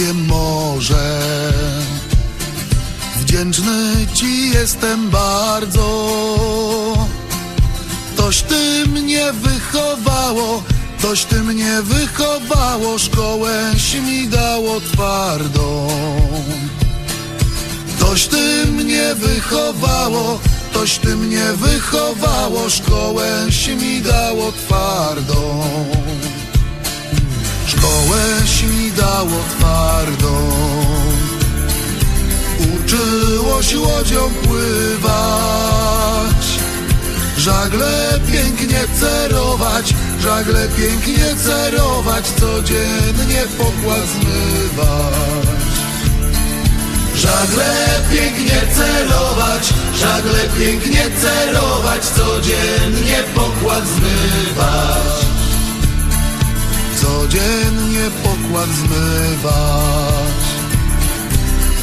wielkie morze. Wdzięczny Ci jestem bardzo, toś Ty mnie wychowało, toś Ty mnie wychowało, szkołę mi dało twardą. Toś Ty mnie wychowało, toś Ty mnie wychowało, szkołę mi dało twardą. Szkołę mi dało Uczyłoś łodzią pływać, żagle pięknie cerować, żagle pięknie cerować, codziennie pokład zmywać. Żagle pięknie cerować, żagle pięknie cerować, codziennie pokład zmywać. Codziennie pokład zmywać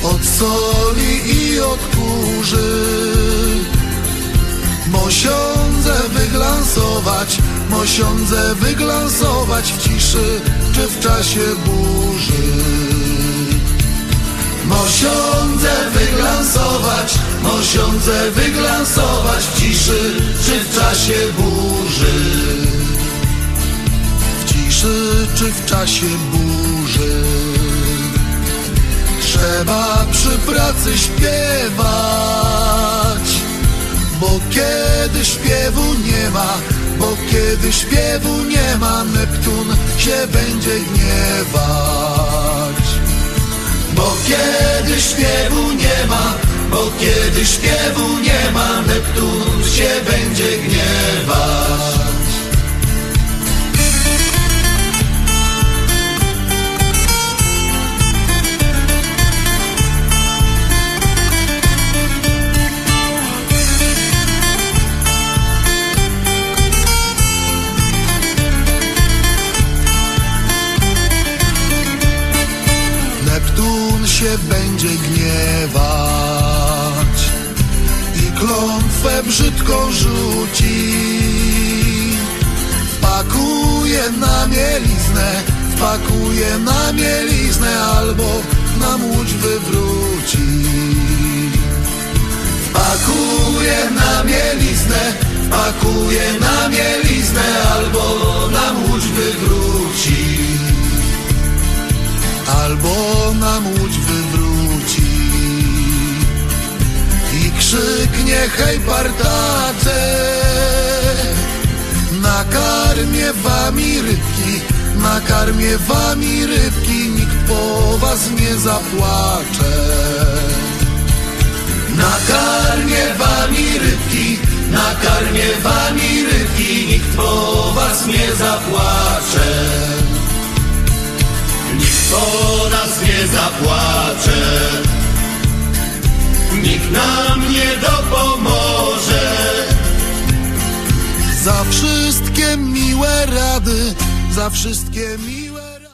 Od soli i od kurzy Mosiądze wyglansować Mosiądze wyglansować w ciszy czy w czasie burzy Mosiądze wyglansować Mosiądze wyglansować w ciszy czy w czasie burzy w ciszy czy w czasie burzy. Trzeba przy pracy śpiewać, bo kiedy śpiewu nie ma, bo kiedy śpiewu nie ma, Neptun się będzie gniewać. Bo kiedy śpiewu nie ma, bo kiedy śpiewu nie ma, Neptun się będzie gniewać. Się będzie gniewać i klątwę brzydką rzuci. Wpakuje na mieliznę, wpakuje na mieliznę albo nam łódź wywróci. Wpakuje na mieliznę, wpakuje na mieliznę krzyknie hej partacze nakarmię wami rybki nakarmię wami rybki nikt po was nie zapłacze. Nakarmię wami rybki nakarmię wami rybki nikt po was nie zapłacze. Nikt po nas nie zapłacze, nikt nam nie dopomoże. Za wszystkie miłe rady, za wszystkie miłe